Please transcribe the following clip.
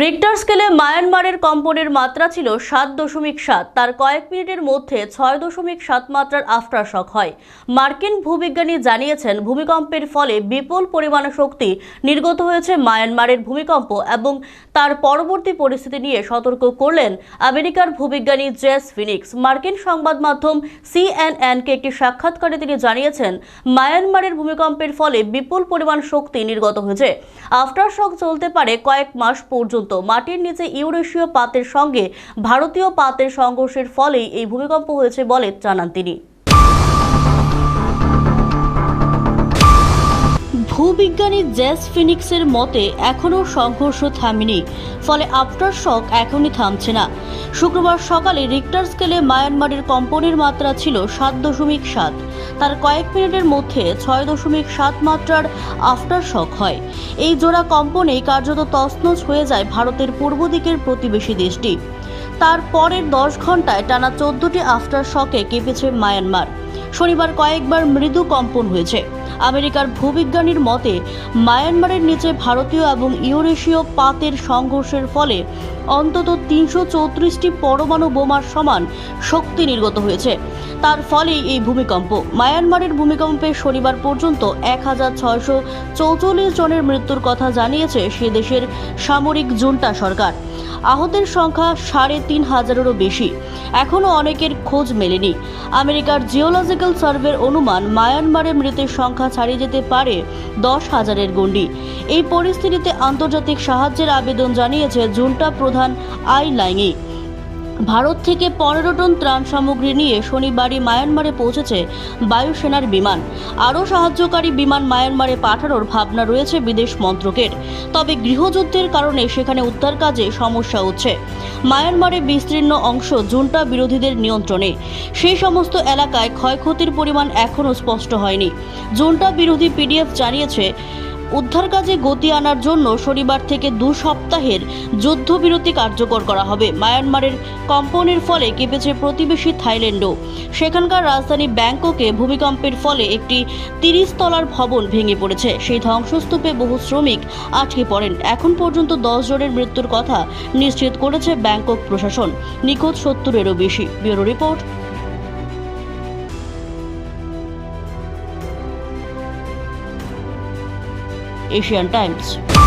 Richter স্কেলে মায়ানমারের কম্পনের মাত্রা ছিল সাত দশমিক সাত। তার কয়েক মিনিটের মধ্যে ছয় দশমিক সাত মাত্রার আফটার শক হয়। মার্কিন ভূবিজ্ঞানী জানিয়েছেন, ভূমিকম্পের ফলে বিপুল পরিমাণ শক্তি নির্গত হয়েছে মায়ানমারের ভূমিকম্প এবং তার পরবর্তী পরিস্থিতি নিয়ে সতর্ক করলেন আমেরিকার ভূবিজ্ঞানী জেস ফিনিক্স। মার্কিন সংবাদ মাধ্যম সিএনএনকে একটি সাক্ষাৎকারে তিনি জানিয়েছেন, মায়ানমারের ভূমিকম্পের ফলে বিপুল পরিমাণ শক্তি নির্গত হয়েছে। আফটার শক চলতে পারে কয়েক মাস পর্যন্ত। মাটির নিচে ইউরেশীয় পাতের সঙ্গে ভারতীয় পাতের সংঘর্ষের ফলেই এই ভূমিকম্প হয়েছে বলে জানান তিনি। ভূবিজ্ঞানী জেস ফিনিক্সের মতে, এখনও সংঘর্ষ থামেনি, ফলে আফটার শক এখনই থামছে না। শুক্রবার সকালে রিক্টার স্কেলে মায়ানমারের কম্পনের মাত্রা ছিল সাত দশমিক সাত। তার কয়েক মিনিটের মধ্যে ছয় দশমিক সাত মাত্রার আফটার শক হয়। এই জোড়া কম্পনেই কার্যত তছনছ হয়ে যায় ভারতের পূর্ব দিকের প্রতিবেশী দেশটি। তার পরের দশ ঘন্টায় টানা চোদ্দটি আফটার শকে কেঁপেছে মায়ানমার। শনিবার কয়েকবার মৃদু কম্পন হয়েছে। আমেরিকার ভূবিজ্ঞানীর মতে, মায়ানমারের নিচে ভারতীয় এবং ইউরেশীয় পাতের সংঘর্ষের ফলে অন্তত তিনশো চৌত্রিশটি পরমাণু বোমার সমান শক্তি নির্গত হয়েছে। তার ফলেই এই ভূমিকম্প। মায়ানমারের ভূমিকম্পে শনিবার পর্যন্ত এক হাজার ছয়শো চৌচল্লিশ জনের মৃত্যুর কথা জানিয়েছে সে দেশের সামরিক জুন্টা সরকার। আহতের সংখ্যা সাড়ে তিন হাজারেরও বেশি। এখনও অনেকের খোঁজ মেলেনি। আমেরিকার জিওলজিক্যাল সার্ভের অনুমান, মায়ানমারে মৃতের সংখ্যা ছাড়িয়ে যেতে পারে দশ হাজারের গণ্ডি। এই পরিস্থিতিতে আন্তর্জাতিক সাহায্যের আবেদন জানিয়েছে জুন্টা প্রধান আই লাইংই ভারত থেকে পনেরো টন ত্রাণ সামগ্রী নিয়ে শনিবারই মায়ানমারে পৌঁছেছে বায়ুসেনার বিমান। আরও সাহায্যকারী বিমান মায়ানমারে পাঠানোর ভাবনা রয়েছে বিদেশ মন্ত্রকের। তবে গৃহযুদ্ধের কারণে সেখানে উদ্ধার কাজে সমস্যা হচ্ছে। মায়ানমারে বিস্তীর্ণ অংশ জুন্টা বিরোধীদের নিয়ন্ত্রণে। সেই সমস্ত এলাকায় ক্ষয়ক্ষতির পরিমাণ এখনও স্পষ্ট হয়নি। জুন্টা বিরোধী পিডিএফ জানিয়েছে উদ্ধার কাজে গতি আনার জন্য শনিবার থেকে দু সপ্তাহের যুদ্ধবিরতি কার্যকর করা হবে। মায়ানমারের কম্পনের ফলে কেঁপেছে প্রতিবেশী থাইল্যান্ডও। সেখানকার রাজধানী ব্যাংককে ভূমিকম্পের ফলে একটি তিরিশ তলার ভবন ভেঙে পড়েছে। সেই ধ্বংসস্তূপে বহু শ্রমিক আটকে পড়েন। এখন পর্যন্ত দশ জনের মৃত্যুর কথা নিশ্চিত করেছে ব্যাংকক প্রশাসন। নিখোঁজ সত্তরেরও বেশি। Bureau report Asian Times.